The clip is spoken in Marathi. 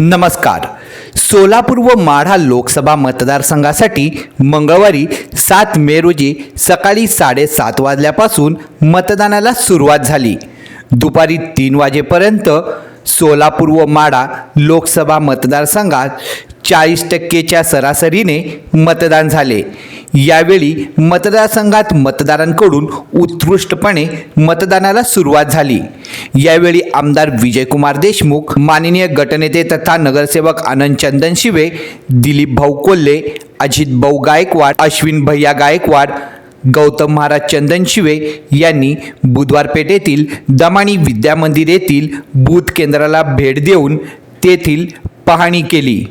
नमस्कार. सोलापूर व माढा लोकसभा मतदारसंघासाठी मंगळवारी सात मे रोजी सकाळी साडेसात वाजल्यापासून मतदानाला सुरुवात झाली. दुपारी तीन वाजेपर्यंत सोलापूर व माढा लोकसभा मतदारसंघात चाळीस टक्केच्या सरासरीने मतदान झाले. यावेळी मतदारसंघात मतदारांकडून उत्कृष्टपणे मतदानाला सुरुवात झाली. यावेळी आमदार विजयकुमार देशमुख माननीय गटनेते तथा नगरसेवक आनंद चंदन शिवे दिलीप भाऊ कोल्हे अजित भाऊ गायकवाड अश्विन भैया गायकवाड गौतम महाराज चंदन शिवे यांनी बुधवार पेठेतील दमाणी विद्यामंदिर येथील बूथ केंद्राला भेट देऊन तेथील पाहणी केली.